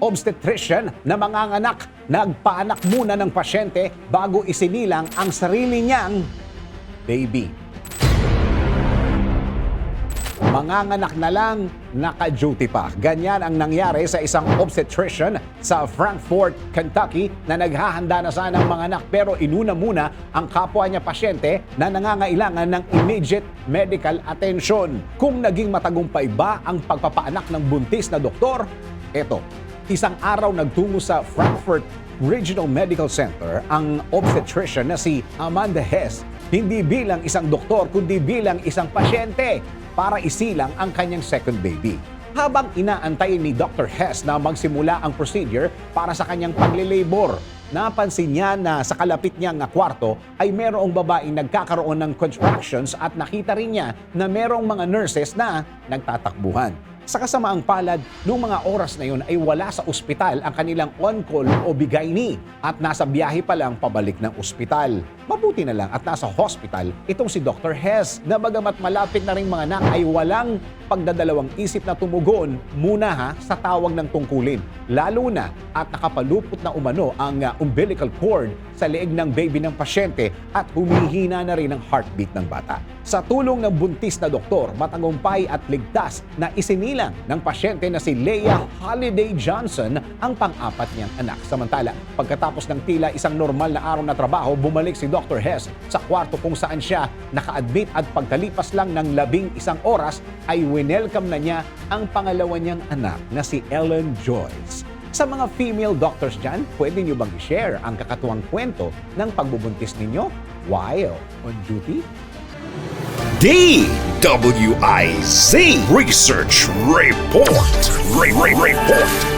obstetrician na manganganak. Nagpaanak muna ng pasyente bago isinilang ang sarili niyang baby. Manganganak na lang, naka-duty pa. Ganyan ang nangyari sa isang obstetrician sa Frankfort, Kentucky na naghahanda na sana ng mga pero inuna muna ang kapwa niya pasyente na nangangailangan ng immediate medical attention. Kung naging matagumpay ba ang pagpapaanak ng buntis na doktor? Eto, isang araw nagtungo sa Frankfurt Regional Medical Center ang obstetrician na si Amanda Hess hindi bilang isang doktor kundi bilang isang pasyente para isilang ang kanyang second baby. Habang inaantay ni Dr. Hess na magsimula ang procedure para sa kanyang paglilabor, napansin niya na sa kalapit niyang kwarto ay merong babaeng nagkakaroon ng contractions at nakita rin niya na merong mga nurses na nagtatakbuhan. Sa kasamaang palad, noong mga oras na yun ay wala sa ospital ang kanilang on-call o bigay ni at nasa biyahe pa lang pabalik ng ospital. Mabuti na lang at nasa hospital itong si Dr. Hess na bagamat malapit na rin mga anak ay walang pagdadalawang isip na tumugon muna ha sa tawag ng tungkulin. Lalo na at nakapalupot na umano ang uh, umbilical cord sa leeg ng baby ng pasyente at humihina na rin ang heartbeat ng bata. Sa tulong ng buntis na doktor, matagumpay at ligtas na isinilang ng pasyente na si Leah Holiday Johnson ang pang-apat niyang anak. Samantala, pagkatapos ng tila isang normal na araw na trabaho, bumalik si Dr. Hess sa kwarto kung saan siya naka-admit at pagkalipas lang ng labing isang oras ay winelcome na niya ang pangalawa niyang anak na si Ellen Joyce. Sa mga female doctors dyan, pwede niyo bang i-share ang kakatuwang kwento ng pagbubuntis ninyo while on duty? DWIZ Research Report. Re- Re- Report.